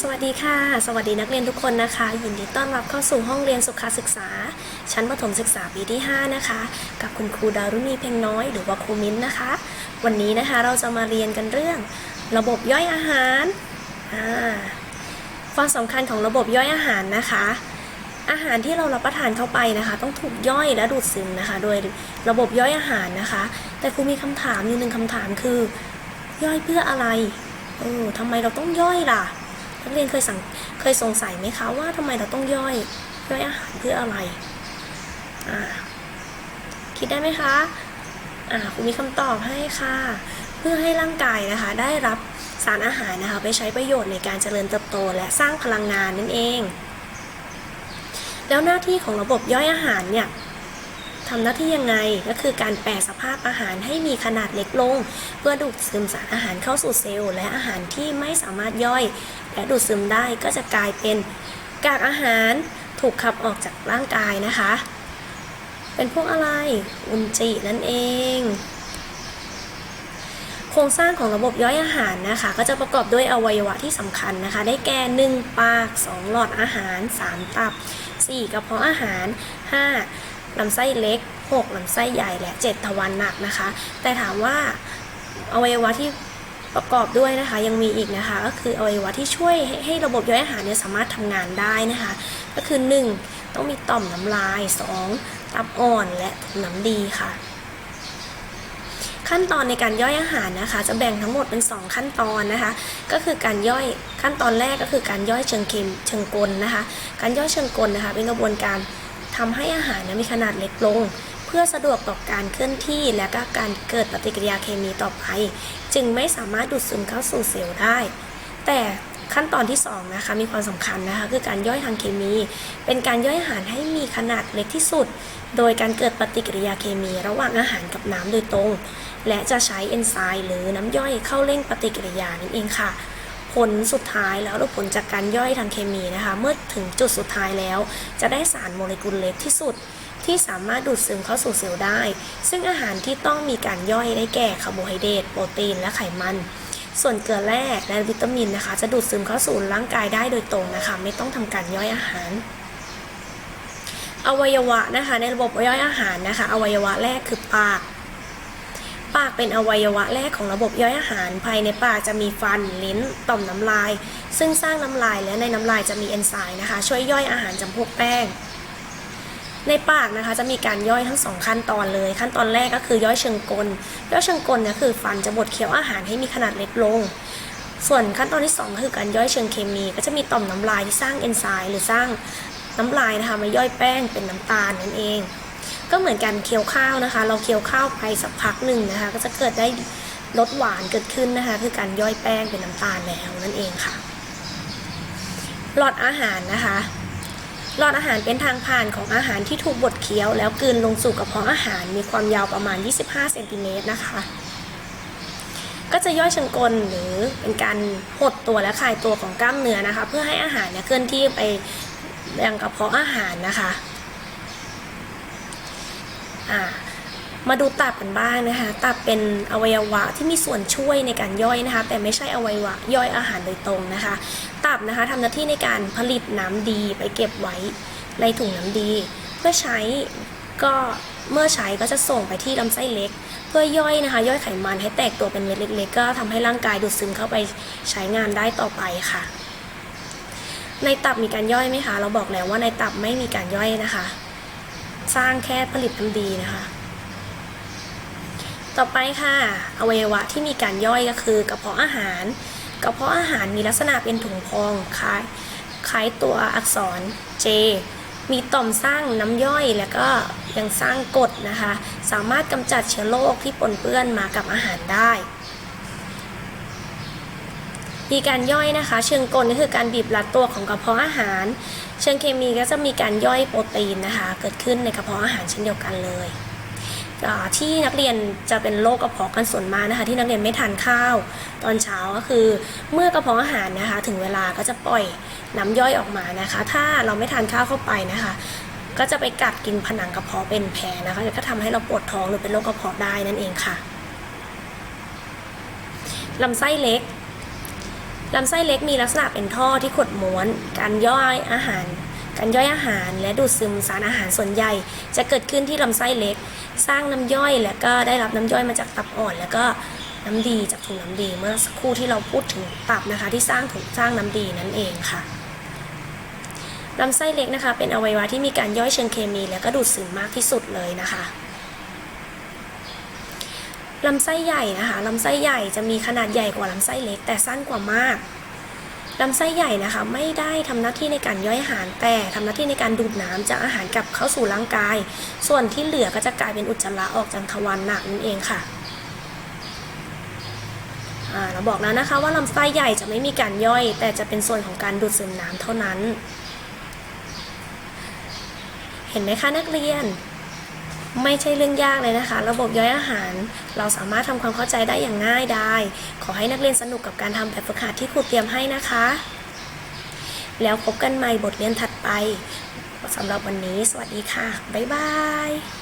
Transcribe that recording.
สวัสดีค่ะ สวัสดีนักเรียนทุกคนนะคะ ยินดีต้อนรับเข้าสู่ห้องเรียนสุขศึกษา ชั้นประถมศึกษาปีที่ 5 นะคะ กับคุณครูดารุณีเพ็งน้อยหรือว่าครูมิ้นนะคะ วันนี้นะคะเราจะมาเรียนกันเรื่อง ระบบย่อยอาหารความสำคัญของระบบย่อยอาหารนะคะ อาหารที่เรารับประทานเข้าไปนะคะ ต้องถูกย่อยและดูดซึมนะคะ โดยระบบย่อยอาหารนะคะ แต่ครูมีคำถามอยู่หนึ่งคำถามคือ ย่อยเพื่ออะไร เออทำไมเราต้องย่อยล่ะ นักเรียนเคยสังเคยสงสัยไหมคะว่าทำไมเราต้องย่อยย่อยอาหารเพื่ออะไรอ่าคิดได้ไหมคะอ่าคุณมีคำตอบให้ค่ะ เพื่อให้ร่างกายนะคะ ได้รับสารอาหารนะคะไปใช้ประโยชน์ในการเจริญเติบโต และสร้างพลังงานนั่นเอง แล้วหน้าที่ของระบบย่อยอาหารเนี่ย ทำหน้าที่ยังไงก็คือการแปรสภาพอาหารให้มีขนาดเล็กลง เพื่อดูดซึมสารอาหารเข้าสู่เซลล์และอาหารที่ไม่สามารถย่อย และดูดซึมได้ก็จะกลายเป็นกากอาหารถูกขับออกจากร่างกายนะคะ เป็นพวกอะไรอุจจินั่นเองโครงสร้างของระบบย่อยอาหารนะคะ ก็จะประกอบด้วยอวัยวะที่สำคัญนะคะ ได้แก่ 1 ปาก 2 หลอดอาหาร 3 ตับ 4 กระเพาะอาหาร 5 ลำไส้เล็ก 6ลำไส้ใหญ่และ 7 ทวารหนักนะคะ แต่ถามว่าอวัยวะที่ประกอบด้วยนะคะยังมีอีกนะคะก็คืออวัยวะที่ช่วยให้ให้ระบบย่อยอาหารเนี่ยสามารถทำงานได้นะคะ ก็คือ 1 ต้องมีต่อมน้ำลาย 2 ตับอ่อนและถุงน้ำดีค่ะ ขั้นตอนในการย่อยอาหารนะคะ จะแบ่งทั้งหมดเป็น 2 ขั้นตอนนะคะ ก็คือการย่อยขั้นตอนแรกก็คือการย่อยเชิงเค็มเชิงกลนะคะ การย่อยเชิงกลนะคะ เป็นกระบวนการ ทำให้อาหารนี่ยมีขนาดเล็กลง เพื่อสะดวกต่อการเคลื่อนที่และก็การเกิดปฏิกิริยาเคมีต่อไป จึงไม่สามารถดูดซึมเข้าสู่เซลล์ได้ แต่ขั้นตอนที่2นะคะมีความสำคัญนะคะคือการย่อยทางเคมี เป็นการย่อยอาหารให้มีขนาดเล็กที่สุด โดยการเกิดปฏิกิริยาเคมี ระหว่างอาหารกับน้ำโดยตรง และจะใช้เอนไซม์หรือน้ำย่อยเข้าเร่งปฏิกิริยานั่นเองค่ะ ผลสุดท้ายแล้วหรือผลจากการย่อยทางเคมีนะคะ เมื่อถึงจุดสุดท้ายแล้ว จะได้สารโมเลกุลเล็กที่สุด ที่สามารถดูดซึมเข้าสู่เซลล์ได้ ซึ่งอาหารที่ต้องมีการย่อยได้แก่คาร์โบไฮเดรตโปรตีน และไขมัน ส่วนเกลือแร่และวิตามินนะคะ จะดูดซึมเข้าสู่ร่างกายได้โดยตรงนะคะ ไม่ต้องทำการย่อยอาหารอวัยวะนะคะในระบบย่อยอาหารนะคะ อวัยวะแรกคือปาก ปากเป็นอวัยวะแรกของระบบย่อยอาหาร ภายในปากจะมีฟัน ลิ้น ต่อมน้ำลาย ซึ่งสร้างน้ำลายและในน้ำลายจะมีเอนไซม์นะคะ ช่วยย่อยอาหารจำพวกแป้ง ในปากนะคะจะมีการย่อยทั้งสองขั้นตอนเลย ขั้นตอนแรกก็คือย่อยเชิงกล ย่อยเชิงกลเนี่ยคือฟันจะบดเคี้ยวอาหารให้มีขนาดเล็กลง ส่วนขั้นตอนที่สองก็คือการย่อยเชิงเคมี ก็จะมีต่อมน้ำลายที่สร้างเอนไซม์หรือสร้างน้ำลายนะคะมาย่อยแป้งเป็นน้ำตาลนั่นเอง ก็เหมือนการเคี้ยวข้าวนะคะ เราเคี้ยวข้าวไปสักพักหนึ่งนะคะ ก็จะเกิดได้รสหวานเกิดขึ้นนะคะ คือการย่อยแป้งเป็นน้ำตาลแล้วนั่นเองค่ะ หลอดอาหารนะคะ หลอดอาหารเป็นทางผ่านของอาหารที่ถูกบดเคี้ยว แล้วกลืนลงสู่กระเพาะอาหารมีความยาวประมาณ 25เซนติเมตรนะคะก็จะย่อยเชิงกลหรือเป็นการหดตัวและคลายตัวของกล้ามเนื้อนะคะ เพื่อให้อาหารเนี่ยเคลื่อนที่ไปยังกระเพาะอาหารนะคะ อ่ามาดูตับกันบ้างนะคะ ตับเป็นอวัยวะที่มีส่วนช่วยในการย่อยนะคะ แต่ไม่ใช่อวัยวะย่อยอาหารโดยตรงนะคะ ตับนะคะทำหน้าที่ในการผลิตน้ำดีไปเก็บไว้ในถุงน้ำดี เพื่อใช้ก็เมื่อใช้ก็จะส่งไปที่ลำไส้เล็ก เพื่อย่อยนะคะ ย่อยไขมันให้แตกตัวเป็นเม็ดเล็ก ๆ ก็ทำให้ร่างกายดูดซึมเข้าไปใช้งานได้ต่อไปค่ะ ในตับมีการย่อยไหมคะ เราบอกแล้วว่าในตับไม่มีการย่อยนะคะ สร้างแค่ผลิตน้ำดีนะคะ ต่อไปค่ะ อวัยวะที่มีการย่อยก็คือกระเพาะอาหาร กระเพาะอาหารมีลักษณะเป็นถุงพองคล้ายคล้ายตัวอักษร J มีต่อมสร้างน้ำย่อยและก็ยังสร้างกรดนะคะ สามารถกำจัดเชื้อโรคที่ปนเปื้อนมากับอาหารได้มีการย่อยนะคะ เชิงกลก็คือการบีบรัดตัวของกระเพาะอาหาร เชิงเคมีก็จะมีการย่อยโปรตีนนะคะ เกิดขึ้นในกระเพาะอาหารเช่นเดียวกันเลยที่นักเรียนจะเป็นโรคกระเพาะกันส่วนมากนะคะที่นักเรียนไม่ทานข้าวตอนเช้าก็คือ เมื่อกระเพาะอาหารนะคะ ถึงเวลาก็จะปล่อยน้ำย่อยออกมานะคะ ถ้าเราไม่ทานข้าวเข้าไปนะคะ ก็จะไปกัดกินผนังกระเพาะเป็นแผลนะคะก็ทำให้เราปวดท้องหรือเป็นโรคกระเพาะได้นั่นเองค่ะลำไส้เล็ก ลำไส้เล็กมีลักษณะเป็นท่อที่ขดม้วน การย่อยอาหาร การย่อยอาหารและดูดซึมสารอาหารส่วนใหญ่ จะเกิดขึ้นที่ลำไส้เล็ก สร้างน้ำย่อยและก็ได้รับน้ำย่อยมาจากตับอ่อน แล้วก็น้ำดีจากถุงน้ำดีเมื่อสักครู่ที่เราพูดถึงตับนะคะ ที่สร้างถุงสร้างน้ำดีนั่นเองค่ะลำไส้เล็กนะคะ เป็นอวัยวะที่มีการย่อยเชิงเคมี และก็ดูดซึมมากที่สุดเลยนะคะ ลำไส้ใหญ่นะคะลำไส้ใหญ่จะมีขนาดใหญ่กว่าลำไส้เล็ก แต่สั้นกว่ามากลำไส้ใหญ่นะคะไม่ได้ทำหน้าที่ในการย่อยอาหารแต่ทำหน้าที่ในการดูดน้ำจากอาหารกลับเข้าสู่ร่างกาย ส่วนที่เหลือก็จะกลายเป็นอุจจาระออกจากทวารหนักนั่นเองค่ะเราบอกแล้วนะคะว่าลำไส้ใหญ่จะไม่มีการย่อย แต่จะเป็นส่วนของการดูดซึมน้ำเท่านั้น เห็นไหมคะนักเรียน ไม่ใช่เรื่องยากเลยนะคะ ระบบย่อยอาหาร เราสามารถทำความเข้าใจได้อย่างง่ายได้ ขอให้นักเรียนสนุกกับการทำแบบฝึกหัดที่ครูเตรียมให้นะคะ แล้วพบกันใหม่บทเรียนถัดไปสำหรับวันนี้ สวัสดีค่ะ บ๊ายบาย